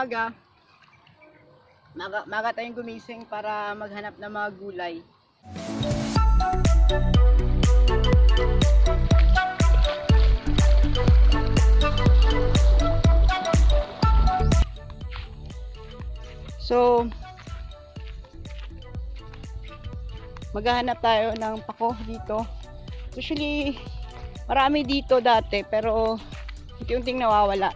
umaga, maga, tayong gumising para maghanap ng mga gulay. So, maghahanap tayo ng pako dito. Usually, marami dito dati, pero unti-unting nawawala.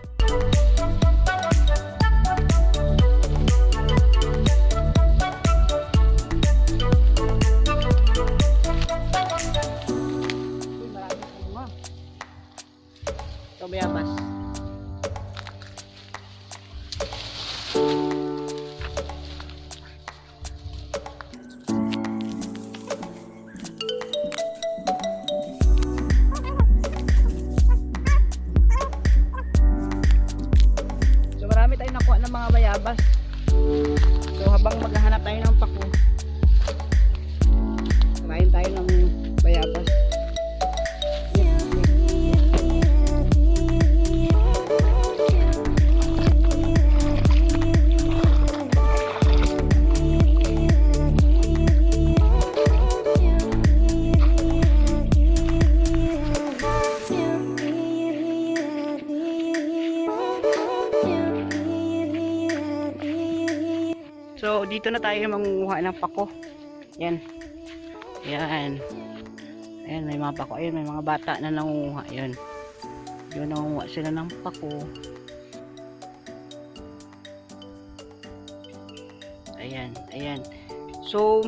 Dito na tayo mangunguha ng pako. Yan. Yan. Ayan, may mga pako. Ayan, may mga bata na nangunguha. Yan. Yun, nangunguha sila ng pako. Ayan, ayan. So,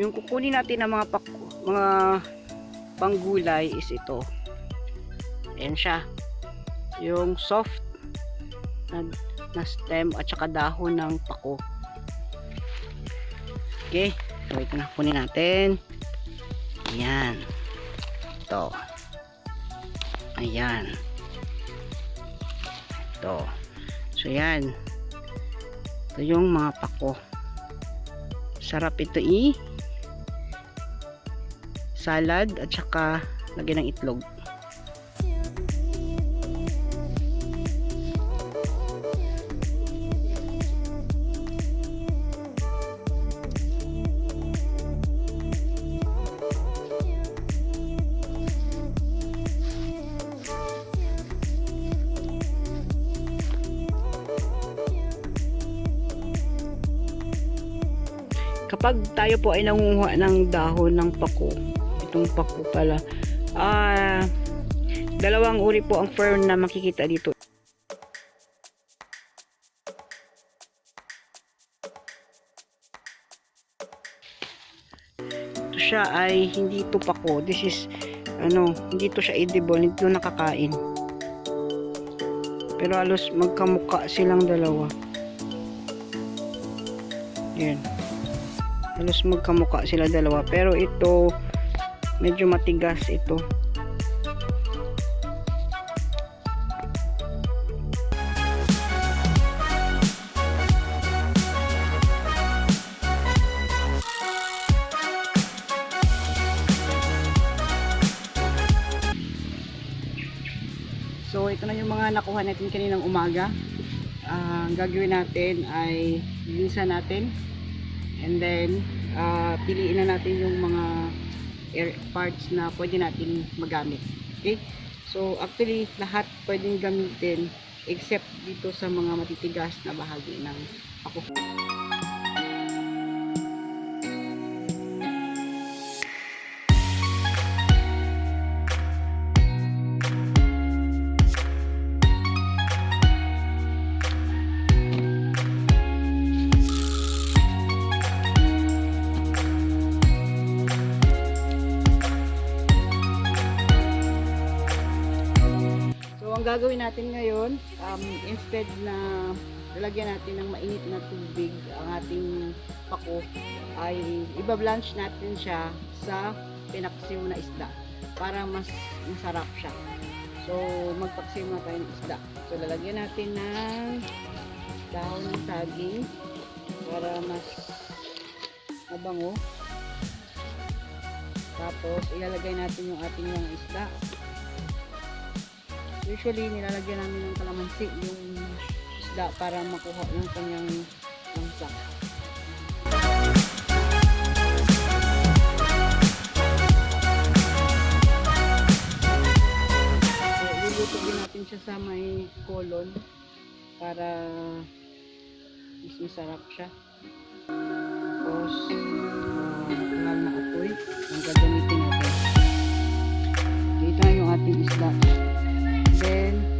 yung kukunin natin ng mga pako, mga panggulay is ito. Ayan siya. Yung soft na, na stem at saka dahon ng pako. Okay. So, ito na kunin natin. Ayan. Ito. Ayan. Ito. So, yan. Ito yung mga pako. Sarap ito i salad at saka lagyan ng itlog. Kapag tayo po ay nangunguha ng dahon ng pako, itong pako pala, ah, dalawang uri po ang fern na makikita dito. Ito siya ay hindi ito pako. This is, ano, hindi to siya edible, hindi to nakakain. Pero halos magkamuka silang dalawa. Yan halos magkamuka sila dalawa pero ito medyo matigas ito So ito na yung mga nakuha natin kaninang umaga. Ah, ang gagawin natin ay linisan natin And then, uh, piliin na natin yung mga air parts na pwede natin magamit. Okay? So, actually, lahat pwedeng gamitin except dito sa mga matitigas na bahagi ng ako. Gagawin natin ngayon, um, instead na lalagyan natin ng mainit na tubig ang ating pako, ay ibablanch natin siya sa pinaksiw na isda para mas masarap siya. So, magpaksiw na tayo ng isda. So, lalagyan natin ng dahon ng saging para mas mabango. Tapos, ilalagay natin yung ating mga isda. Usually, nilalagyan namin ng kalamansi yung isda para makuha yung kanyang langsa. So, natin siya sa may kolon para mas masarap siya. Tapos, uh, na apoy ang gagamitin natin. Dito na yung ating isda. Then,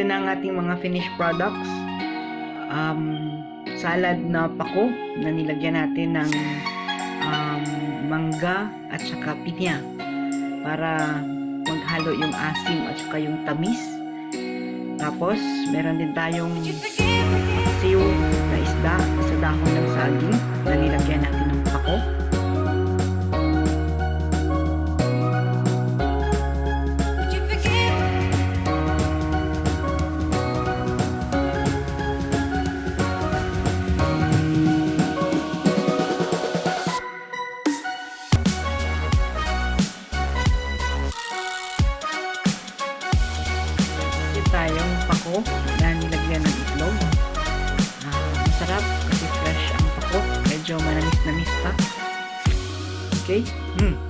ito na ang ating mga finished products. Um, salad na pako na nilagyan natin ng um, mangga at saka pinya para maghalo yung asim at saka yung tamis. Tapos, meron din tayong siyo na isda sa dahon ng saging na nilagyan natin ng pako. Pako nilagyan ng itlog. Ah, masarap kasi fresh ang pako. Medyo manamis-namis pa. Okay? Hmm.